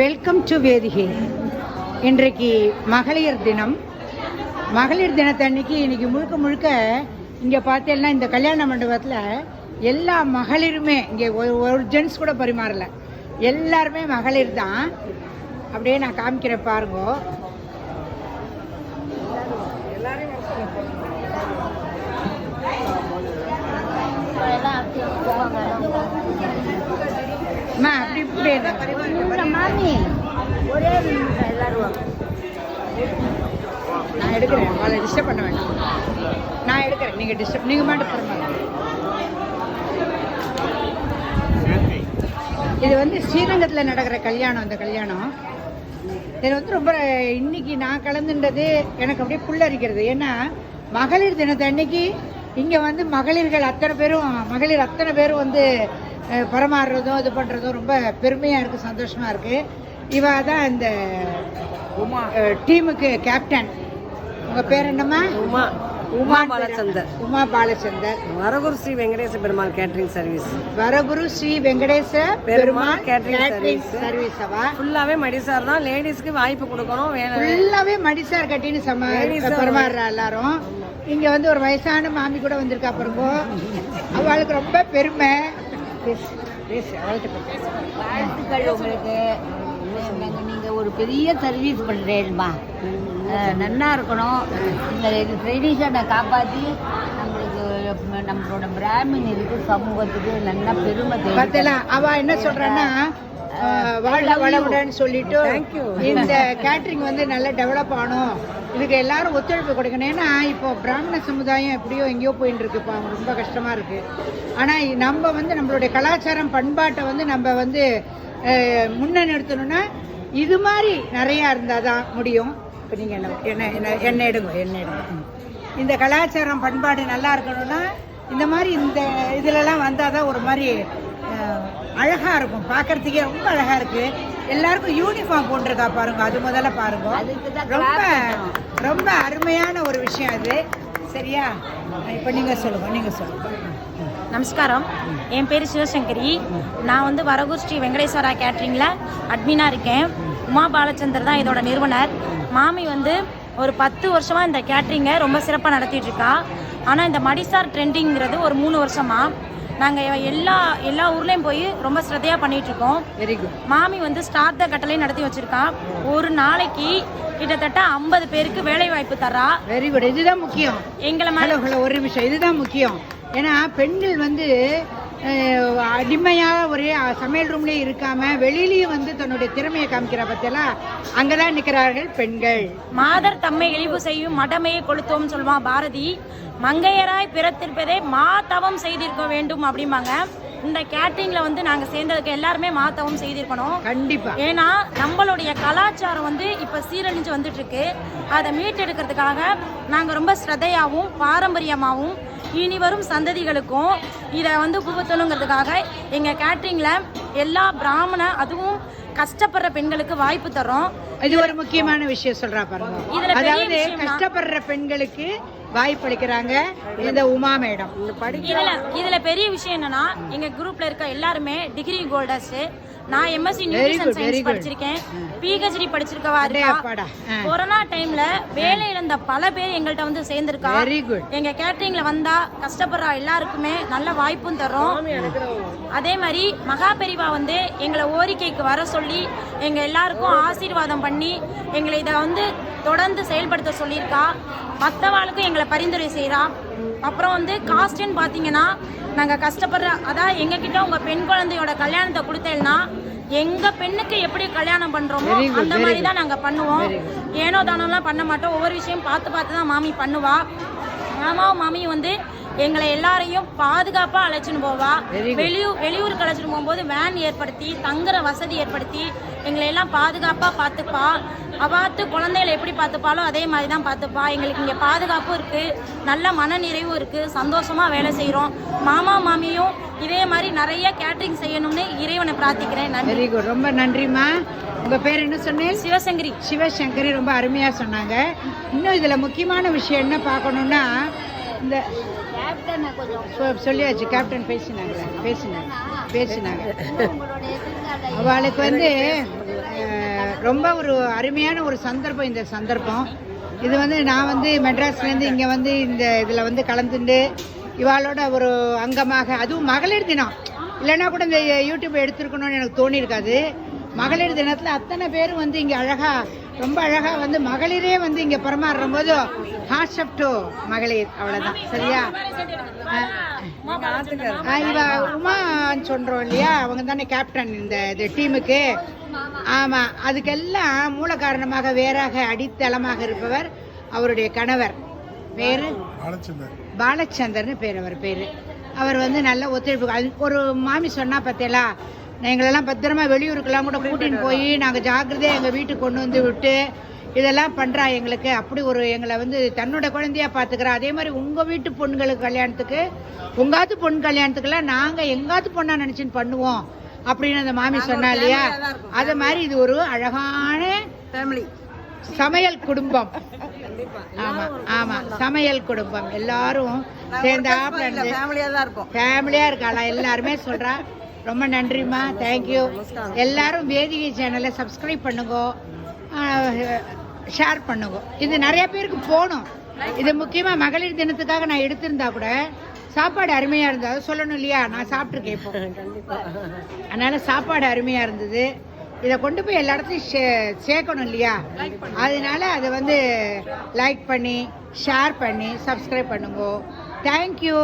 Welcome to வேதிகை இன்றைக்கு மகளிர் தினம். மகளிர் தினத்தன்னைக்கு இன்னைக்கு முழுக்க முழுக்க இங்கே பார்த்தேன்னா இந்த கல்யாண மண்டபத்தில் எல்லா மகளிருமே இங்கே ஒரு ஒரு ஜென்ஸ் கூட பரிமாறல. எல்லாருமே மகளிர் தான். அப்படியே நான் காமிக்கிறேன் பாருங்க. அம்மா அப்படி இப்படி. மாமி. ஒரே எல்லாரும் நான் எடுக்கிறேன். அவளை டிஸ்டர்ப் பண்ண வேண்டாம். நான் எடுக்கிறேன். நீங்கள் டிஸ்டர்ப் நீங்கள் மட்டும் பரவாயில்ல இது வந்து ஸ்ரீரங்கத்தில் நடக்கிற கல்யாணம் இந்த கல்யாணம். இது வந்து ரொம்ப இன்னைக்கு நான் கலந்துன்றது எனக்கு அப்படியே புல்லரிக்கிறது. ஏன்னா மகளிர் தினத்தை அன்னைக்கு இங்கே வந்து மகளிர்கள் அத்தனை பேரும் மகளிர் அத்தனை பேரும் வந்து பரமாறுறதும் இது பண்ணுறதும் ரொம்ப பெருமையாக இருக்குது சந்தோஷமாக இருக்குது இவ தான் இந்த உமா. டீமுக்கு கேப்டன் உங்கள் பேர் என்னம்மா? Uma. Uma Balachandar. Uma Balachandar. Varaguru Sri Venkatesa Perumal catering service Varaguru Sri Venkatesa Perumal catering. Service ஃபுல்லாவே மடிசார் தான். லேடிஸ்க்கு வாய்ப்பு கொடுக்கணும். ஃபுல்லாவே மடிசார் கட்டின்னு சம பரமாறுறா எல்லாரும். இங்க வந்து ஒரு வயசான மாமி கூட வந்திருக்கா பாருங்க. அவளுக்கு ரொம்ப பெருமை. வாழ்த்துக்கள் உங்களுக்கு. நாங்கள் நீங்கள் ஒரு பெரிய சர்வீஸ் பண்ணுறேன்மா நன்னா இருக்கணும். இந்த ட்ரெடிஷனை காப்பாற்றி நம்மளுக்கு நம்மளோட பிராமின் இருக்கு சமூகத்துக்கு நல்லா பெருமை தேடி பார்த்தல அவ என்ன சொல்றான்னா அஹ், வாழ்க வளமுடன் சொல்லிட்டு you. இந்த கேட்டரிங் வந்து நல்லா டெவலப் ஆகணும் இதுக்கு எல்லாரும் ஒத்துழைப்பு கொடுக்கணும். ஏன்னா இப்போ பிராமண சமுதாயம் எப்படியோ எங்கேயோ போயிட்டு இருக்குப்பா ரொம்ப கஷ்டமா இருக்கு. ஆனா இ- நம்ம வந்து நம்மளுடைய கலாச்சாரம் பண்பாட்டை வந்து நம்ம வந்து முன்ன நிறுத்தணும்னா இது மாதிரி நிறைய இருந்தால் தான் முடியும். இப்போ நீங்கள் என்ன என்ன என்ன என்ன எடுங்க என்ன எடுங்க. இந்த கலாச்சாரம் பண்பாடு நல்லா இருக்கணும்னா இந்த மாதிரி இந்த இதுலலாம் வந்தால் தான் ஒரு மாதிரி அஹ், அழகா இருக்கும். பார்க்கறதுக்கே ரொம்ப அழகா இருக்கு. எல்லாருக்கும் யூனிஃபார்ம் போட்டிருக்கா பாருங்க. அது முதல்ல பாருங்க. அதுக்கு தான் ரொம்ப. ரொம்ப அருமையான ஒரு விஷயம் அது. சரியா? இப்போ நீங்க சொல்லுங்க நீங்க சொல்லுங்க. நமஸ்காரம். என் பேர் சிவசங்கரி. நான் வந்து வரகூர் ஸ்ரீ வெங்கடேஸ்வரா கேட்ரிங்கில் அட்மினாக இருக்கேன். உமா பாலச்சந்தர் தான் இதோட நிறுவனர். மாமி வந்து ஒரு பத்து வருஷமாக இந்த கேட்ரிங்கை ரொம்ப சிறப்பாக நடத்திட்டு இருக்கா. ஆனால் இந்த மடிசார் ட்ரெண்டிங்கிறது ஒரு மூணு வருஷமாக நாங்கள் எல்லா எல்லா ஊர்லேயும் போய் ரொம்ப ஸ்ரத்தையாக பண்ணிட்டு இருக்கோம் வெரி குட் மாமி வந்து ஸ்டார்ட் த கட்டளையும் நடத்தி வச்சிருக்கா. ஒரு நாளைக்கு கிட்டத்தட்ட ஐம்பது பேருக்கு வேலை வாய்ப்பு தர்றா. வெரி குட் இதுதான் முக்கியம். எங்களை ஹலோ ஒரு நிமிஷம். இதுதான் முக்கியம். ஏன்னா பெண்கள் வந்து அஹ், அடிமையா ஒரே சமையல் ரூம்லயே இருக்காம வெளியிலயும் வந்து தன்னுடைய திறமையை காமிக்கிற பத்தியெல்லாம் அங்கதான் நிக்கிறார்கள் பெண்கள். மாதர் தம்மை இழிவு செய்யும் மடமையை கொளுத்தோம் சொல்வான் பாரதி. மங்கையராய் பிறத்திருப்பதே மா தவம் செய்திருக்க வேண்டும் அப்படிம்பாங்க. இந்த கேட்டரிங்ல வந்து நாங்க சேர்ந்ததுக்கு எல்லாருமே மா தவம் செய்திருக்கணும். கண்டிப்பா. ஏன்னா நம்மளுடைய கலாச்சாரம் வந்து இப்ப சீரழிஞ்சு வந்துட்டு இருக்கு. அதை மீட்டெடுக்கிறதுக்காக நாங்க ரொம்ப ஸ்ரத்தையாவும் பாரம்பரியமாவும் இனி வரும் சந்ததிகளுக்கும் இதை வந்து புகுத்தணுங்கிறதுக்காக எங்க கேட்டரிங்ல எல்லா பிராமண அதுவும் கஷ்டப்படுற பெண்களுக்கு வாய்ப்பு தர்றோம். இது ஒரு முக்கியமான விஷயம் சொல்றா பாருங்க. அதாவது கஷ்டப்படுற பெண்களுக்கு வாய்ப்பளிக்கிறாங்க இந்த உமா மேடம். இதுல இதுல பெரிய விஷயம் என்னன்னா எங்க குரூப்ல இருக்க எல்லாருமே டிகிரி கோல்டர்ஸ் நான் எம்எஸ்சி நியூட்ரிஷன் சயின்ஸ். படிச்சிருக்கேன். பிஹெச்டி படிச்சிருக்கவா இருக்கா. கொரோனா டைம்ல வேலை இழந்த பல பேர் எங்கள்கிட்ட வந்து சேர்ந்திருக்கா? எங்க கேட்டரிங்ல வந்தா கஷ்டப்படுற எல்லாருக்குமே நல்ல வாய்ப்பும் தர்றோம். அதே மாதிரி மகா பெரிவா வந்து எங்களை ஓரிக்கைக்கு வர சொல்லி எங்க எல்லாருக்கும் ஆசீர்வாதம் பண்ணி எங்களை இதை வந்து தொடர்ந்து செயல்படுத்த சொல்லியிருக்கா. மற்றவாளுக்கும் எங்களை பரிந்துரை செய்றா. அப்புறம் வந்து காஸ்ட்னு பார்த்தீங்கன்னா நாங்கள் கஷ்டப்படுற அதான் எங்ககிட்ட உங்கள் பெண் குழந்தையோட கல்யாணத்தை கொடுத்தேன்னா எங்க பெண்ணுக்கு எப்படி கல்யாணம் good, அந்த மாதிரி. தான் நாங்க பண்ணுவோம். ஏனோ தானோலாம் பண்ண மாட்டோம். ஒவ்வொரு விஷயம் பார்த்து பார்த்து தான் மாமி பண்ணுவா. மாமாவும் மாமியும் வந்து எங்களை எல்லாரையும் பாதுகாப்பா அழைச்சின்னு போவா. வெளியூர் வெளியூருக்கு அழைச்சிட்டு போகும்போது வேன் ஏற்படுத்தி தங்குற வசதி ஏற்படுத்தி எங்களை எல்லாம் பாதுகாப்பா பார்த்துப்பா. அவாத்து குழந்தைகளை எப்படி பார்த்துப்பாலோ அதே மாதிரி தான் பார்த்துப்பா. எங்களுக்கு இங்கே பாதுகாப்பும் இருக்கு நல்ல மன நிறைவும் இருக்கு சந்தோஷமா வேலை செய்கிறோம் மாமா மாமியும் இதே மாதிரி நிறைய கேட்டரிங் செய்யணும்னு இறைவனை பிரார்த்திக்கிறேன். நன்றி. வெரி குட் ரொம்ப நன்றிம்மா. உங்க பேர் என்ன சொன்னேன்? சிவசங்கரி. சிவசங்கரி ரொம்ப அருமையா சொன்னாங்க. இன்னும் இதுல முக்கியமான விஷயம் என்ன பார்க்கணும்னா இந்த கேப்டனை கொஞ்சம் சொ- சொல்லியாச்சு. கேப்டன் பேசினாங்க. பேசினாங்க. பேசினாங்க. அவளுக்கு வந்து ரொம்ப ஒரு அருமையான ஒரு சந்தர்ப்பம் இந்த சந்தர்ப்பம். இது வந்து நான் வந்து மெட்ராஸ்லேருந்து இங்கே வந்து இந்த இதில் வந்து கலந்துண்டு இவாளோட ஒரு அங்கமாக அதுவும் மகளிர் தினம். இல்லைன்னா கூட இந்த யூடியூப் எடுத்துருக்கணும்னு எனக்கு தோணியிருக்காது. மகளிர் தினத்தில் அத்தனை பேரும் வந்து இங்கே அழகாக ரொம்ப அழகா வந்து மகளிரே வந்து இங்கே பரமாறுற போது ஹார்ட் ஆஃப் டு மகளிர். அவ்வளோதான் சரியா? இவ உமான்னு சொல்றோம் இல்லையா? அவங்க தானே கேப்டன் இந்த இது டீமுக்கு ஆமா. அதுக்கெல்லாம் மூல காரணமாக வேறாக அடித்தளமாக இருப்பவர் அவருடைய கணவர். பேரு? பாலச்சந்தர்னு பேர் அவர் பேரு. அவர் வந்து நல்ல ஒத்துழைப்பு. ஒரு மாமி சொன்னா பார்த்தீங்களா எங்களெல்லாம் பத்திரமா வெளியூருக்கெல்லாம் கூட கூட்டின்னு போய் நாங்கள் ஜாக்கிரதையாக எங்கள் வீட்டுக்கு கொண்டு வந்து விட்டு இதெல்லாம் பண்ணுறா எங்களுக்கு. அப்படி ஒரு எங்களை வந்து தன்னோட குழந்தையா பார்த்துக்கிறா அதே மாதிரி உங்கள் வீட்டு பொண்ணுங்களுக்கு கல்யாணத்துக்கு உங்காத்து பொண்ணு கல்யாணத்துக்கெல்லாம் நாங்கள் எங்காத்து பொண்ணா நினச்சின்னு பண்ணுவோம் அப்படின்னு அந்த மாமி சொன்னா இல்லையா? அது மாதிரி இது ஒரு அழகான ஃபேமிலி சமையல் குடும்பம். ஆமா ஆமா. சமையல் குடும்பம். எல்லாரும் இருக்கும். ஃபேமிலியா இருக்காளா? எல்லாருமே சொல்றா ரொம்ப நன்றிம்மா. தேங்க்யூ எல்லாரும் வேதிகை சேனலை சப்ஸ்கிரைப் பண்ணுங்க. ஷேர் பண்ணுங்க. இது நிறைய பேருக்கு போகணும். இது முக்கியமா மகளிர் தினத்துக்காக நான் எடுத்திருந்தா கூட சாப்பாடு அருமையா இருந்தது. அதை சொல்லணும் இல்லையா? நான் சாப்பிட்ருக்கேன் இப்போ. அதனால சாப்பாடு அருமையா இருந்தது. இதை கொண்டு போய் எல்லா இடத்துலையும் சே- சேர்க்கணும் இல்லையா? அதனால அதை வந்து லைக் பண்ணி ஷேர் பண்ணி சப்ஸ்கிரைப் பண்ணுங்க. தேங்க்யூ